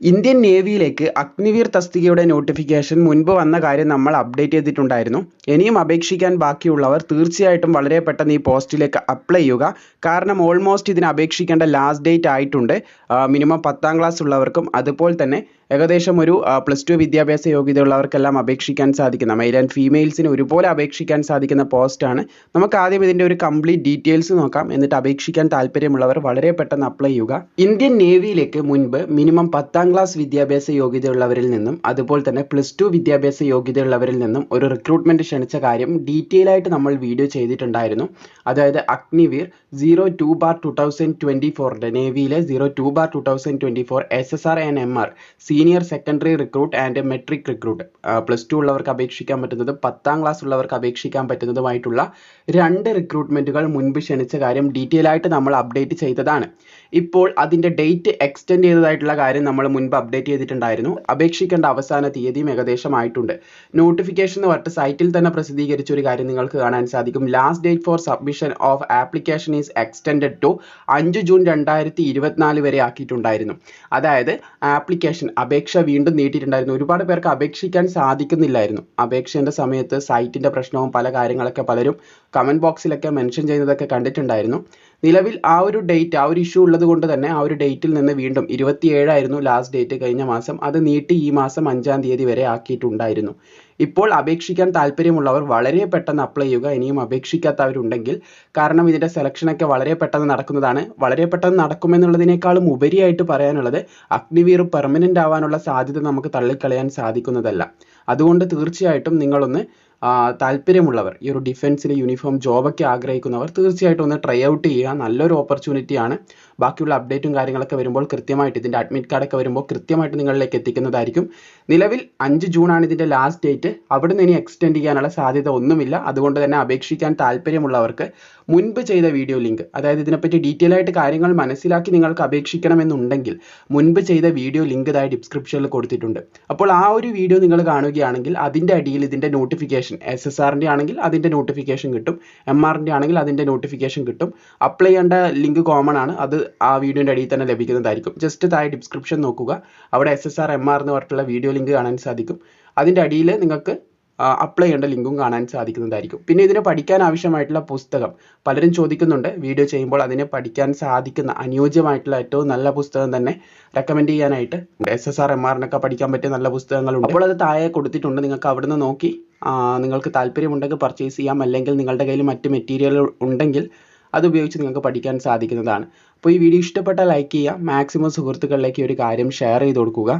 Indian നേവിയിലേക്ക് അഗ്നിവീർ തസ്തികയുടെ notification മുൻപ് വന്ന കാര്യം നമ്മൾ അപ്ഡേറ്റ് ചെയ്തിട്ടുണ്ടായിരുന്നു. ഇനിയും അപേക്ഷിക്കാൻ ബാക്കിയുള്ളവർ തീർച്ചയായിട്ടും വളരെ പെട്ടെന്ന് ഈ പോസ്റ്റിലേക്ക് അപ്ലൈ ചെയ്യുക. കാരണം ഓൾമോസ്റ്റ് ഇതിന് അപേക്ഷിക്കേണ്ട ലാസ്റ്റ് ഡേറ്റ് ആയിട്ടുണ്ട്. മിനിമം പത്താം ക്ലാസ് ഉള്ളവർക്കും അതുപോലെ തന്നെ ഏകദേശം ഒരു പ്ലസ് ടു വിദ്യാഭ്യാസ യോഗ്യതയുള്ളവർക്കെല്ലാം അപേക്ഷിക്കാൻ സാധിക്കുന്ന മെയിൽ ആൻഡ് ഫീമെയിൽസിന് ഒരുപോലെ അപേക്ഷിക്കാൻ സാധിക്കുന്ന പോസ്റ്റാണ് നമുക്ക് ആദ്യം ഇതിന്റെ ഒരു കംപ്ലീറ്റ് ഡീറ്റെയിൽസ് നോക്കാം. എന്നിട്ട് അപേക്ഷിക്കാൻ താല്പര്യമുള്ളവർ വളരെ പെട്ടെന്ന് അപ്ലൈ ചെയ്യുക. ഇന്ത്യൻ നേവിയിലേക്ക് മുൻപ് മിനിമം പത്താം ക്ലാസ് വിദ്യാഭ്യാസ യോഗ്യതയുള്ളവരിൽ നിന്നും അതുപോലെ തന്നെ പ്ലസ് ടു വിദ്യാഭ്യാസ യോഗ്യതയുള്ളവരിൽ നിന്നും ഒരു റിക്രൂട്ട്മെന്റ് ക്ഷണിച്ച കാര്യം ഡീറ്റെയിൽ ആയിട്ട് നമ്മൾ വീഡിയോ ചെയ്തിട്ടുണ്ടായിരുന്നു. അതായത് Agniveer zero two bar two thousand twenty ഫോറിന്റെ നേവിയിലെ zero two bar two thousand twenty four S S R and M R senior secondary recruit and matric recruit plus two ഉള്ളവർക്ക് അപേക്ഷിക്കാൻ പറ്റുന്നത് പത്താം ക്ലാസ് ഉള്ളവർക്ക് അപേക്ഷിക്കാൻ പറ്റുന്നതുമായിട്ടുള്ള രണ്ട് റിക്രൂട്ട്മെന്റുകൾ മുൻപ് ക്ഷണിച്ച കാര്യം ഡീറ്റെയിൽ ആയിട്ട് നമ്മൾ അപ്ഡേറ്റ് ചെയ്തതാണ്. ഇപ്പോൾ അതിന്റെ ഡേറ്റ് എക്സ്റ്റെൻഡ് ചെയ്തതായിട്ടുള്ള കാര്യം നമ്മൾ മുൻപ് അപ്ഡേറ്റ് ചെയ്തിട്ടുണ്ടായിരുന്നു. അപേക്ഷിക്കേണ്ട അവസാന തീയതിയും ഏകദേശം ആയിട്ടുണ്ട്. നോട്ടിഫിക്കേഷൻ എന്ന് പറഞ്ഞിട്ട് സൈറ്റിൽ തന്നെ പ്രസിദ്ധീകരിച്ച ഒരു കാര്യം നിങ്ങൾക്ക് കാണാൻ സാധിക്കും. Last date for submission of application is extend to അഞ്ച് ജൂൺ രണ്ടായിരത്തി ഇരുപത്തിനാല് വരെ ആക്കിയിട്ടുണ്ടായിരുന്നു. അതായത് ആപ്ലിക്കേഷൻ അപേക്ഷ വീണ്ടും നീട്ടിയിട്ടുണ്ടായിരുന്നു. ഒരുപാട് പേർക്ക് അപേക്ഷിക്കാൻ സാധിക്കുന്നില്ലായിരുന്നു. അപേക്ഷേന്റെ സമയത്ത് സൈറ്റിന്റെ പ്രശ്നവും പല കാര്യങ്ങളൊക്കെ പലരും കമന്റ് ബോക്സിലൊക്കെ മെൻഷൻ ചെയ്യുന്നതൊക്കെ കണ്ടിട്ടുണ്ടായിരുന്നു. നിലവിൽ ആ ഒരു ഡേറ്റ് ആ ഒരു ഇഷ്യൂ ഉള്ളത് കൊണ്ട് തന്നെ ആ ഒരു ഡേറ്റിൽ നിന്ന് വീണ്ടും ഇരുപത്തിയേഴായിരുന്നു ലാസ്റ്റ് ഡേറ്റ് കഴിഞ്ഞ മാസം. അത് നീട്ടി ഈ മാസം അഞ്ചാം തീയതി വരെ ആക്കിയിട്ടുണ്ടായിരുന്നു. ഇപ്പോൾ അപേക്ഷിക്കാൻ താല്പര്യമുള്ളവർ വളരെ പെട്ടെന്ന് അപ്ലൈ ചെയ്യുക. ഇനിയും അപേക്ഷിക്കാത്തവരുണ്ടെങ്കിൽ കാരണം ഇതിന്റെ സെലക്ഷനൊക്കെ വളരെ പെട്ടെന്ന് നടക്കുന്നതാണ്. വളരെ പെട്ടെന്ന് നടക്കുമെന്നുള്ളതിനേക്കാളും ഉപരിയായിട്ട് പറയാനുള്ളത് അഗ്നിവീർ പെർമനന്റ് ആവാനുള്ള സാധ്യത നമുക്ക് തള്ളിക്കളയാൻ സാധിക്കുന്നതല്ല. അതുകൊണ്ട് തീർച്ചയായിട്ടും നിങ്ങളൊന്ന് താല്പര്യമുള്ളവർ ഈ ഒരു ഡിഫൻസിലെ യൂണിഫോം ജോബൊക്കെ ആഗ്രഹിക്കുന്നവർ തീർച്ചയായിട്ടും ഒന്ന് ട്രൈ ഔട്ട് ചെയ്യുക നല്ലൊരു ഓപ്പർച്യൂണിറ്റിയാണ് ബാക്കിയുള്ള അപ്ഡേറ്റും കാര്യങ്ങളൊക്കെ വരുമ്പോൾ കൃത്യമായിട്ട് ഇതിന്റെ അഡ്മിറ്റ് കാർഡൊക്കെ വരുമ്പോൾ കൃത്യമായിട്ട് നിങ്ങളിലേക്ക് എത്തിക്കുന്നതായിരിക്കും. നിലവിൽ അഞ്ച് ജൂണാണ് ഇതിന്റെ ലാസ്റ്റ് ഡേറ്റ് അവിടെ നിന്ന് ഇനി എക്സ്റ്റെൻഡ് ചെയ്യാനുള്ള സാധ്യത ഒന്നുമില്ല. അതുകൊണ്ട് തന്നെ അപേക്ഷിക്കാൻ താല്പര്യമുള്ളവർക്ക് മുൻപ് ചെയ്ത വീഡിയോ ലിങ്ക് അതായത് ഇതിനെപ്പറ്റി ഡീറ്റെയിൽ ആയിട്ട് കാര്യങ്ങൾ മനസ്സിലാക്കി നിങ്ങൾക്ക് അപേക്ഷിക്കണമെന്നുണ്ടെങ്കിൽ മുൻപ് ചെയ്ത വീഡിയോ ലിങ്ക് ഇതായി ഡിസ്ക്രിപ്ഷനിൽ കൊടുത്തിട്ടുണ്ട്. അപ്പോൾ ആ ഒരു വീഡിയോ നിങ്ങൾ കാണുകയാണെങ്കിൽ അതിന്റെ അടിയിൽ ഇതിന്റെ നോട്ടിഫിക്കേഷൻ എസ് എസ് ആറിന്റെ ആണെങ്കിൽ അതിന്റെ നോട്ടിഫിക്കേഷൻ കിട്ടും എം ആറിന്റെ ആണെങ്കിൽ അതിന്റെ നോട്ടിഫിക്കേഷൻ കിട്ടും. അപ്ലൈ ചെയ്യേണ്ട ലിങ്ക് കോമൺ ആണ്. അത് ആ വീഡിയോന്റെ അടിയിൽ തന്നെ ലഭിക്കുന്നതായിരിക്കും. ജസ്റ്റ് താഴെ ഡിസ്ക്രിപ്ഷൻ നോക്കുക. അവിടെ S S R M R എന്ന് പറഞ്ഞിട്ടുള്ള വീഡിയോ ലിങ്ക് കാണാൻ സാധിക്കും. അതിന്റെ അടിയിൽ നിങ്ങൾക്ക് അപ്ലൈ ചെയ്യേണ്ട ലിങ്കും കാണാൻ സാധിക്കുന്നതായിരിക്കും. പിന്നെ ഇതിനെ പഠിക്കാൻ ആവശ്യമായിട്ടുള്ള പുസ്തകം. പലരും ചോദിക്കുന്നുണ്ട്. വീഡിയോ ചെയ്യുമ്പോൾ അതിനെ പഠിക്കാൻ സാധിക്കുന്ന അനുയോജ്യമായിട്ടുള്ള ഏറ്റവും നല്ല പുസ്തകം തന്നെ റെക്കമെൻഡ് ചെയ്യാനായിട്ട് എസ് എസ് ആർ എം ആറിനൊക്കെ പഠിക്കാൻ പറ്റിയ നല്ല പുസ്തകങ്ങളുണ്ട്. അപ്പോൾ അത് താഴെ കൊടുത്തിട്ടുണ്ട്. നിങ്ങൾക്ക് അവിടുന്ന് നോക്കി നിങ്ങൾക്ക് താല്പര്യമുണ്ടെങ്കിൽ പർച്ചേസ് ചെയ്യാം. അല്ലെങ്കിൽ നിങ്ങളുടെ കയ്യിൽ മറ്റ് മെറ്റീരിയൽ ഉണ്ടെങ്കിൽ അത് ഉപയോഗിച്ച് നിങ്ങൾക്ക് പഠിക്കാൻ സാധിക്കുന്നതാണ്. അപ്പോൾ ഈ വീഡിയോ ഇഷ്ടപ്പെട്ടാൽ ലൈക്ക് ചെയ്യുക. മാക്സിമം സുഹൃത്തുക്കളിലേക്ക് ഈ ഒരു കാര്യം ഷെയർ ചെയ്ത് കൊടുക്കുക.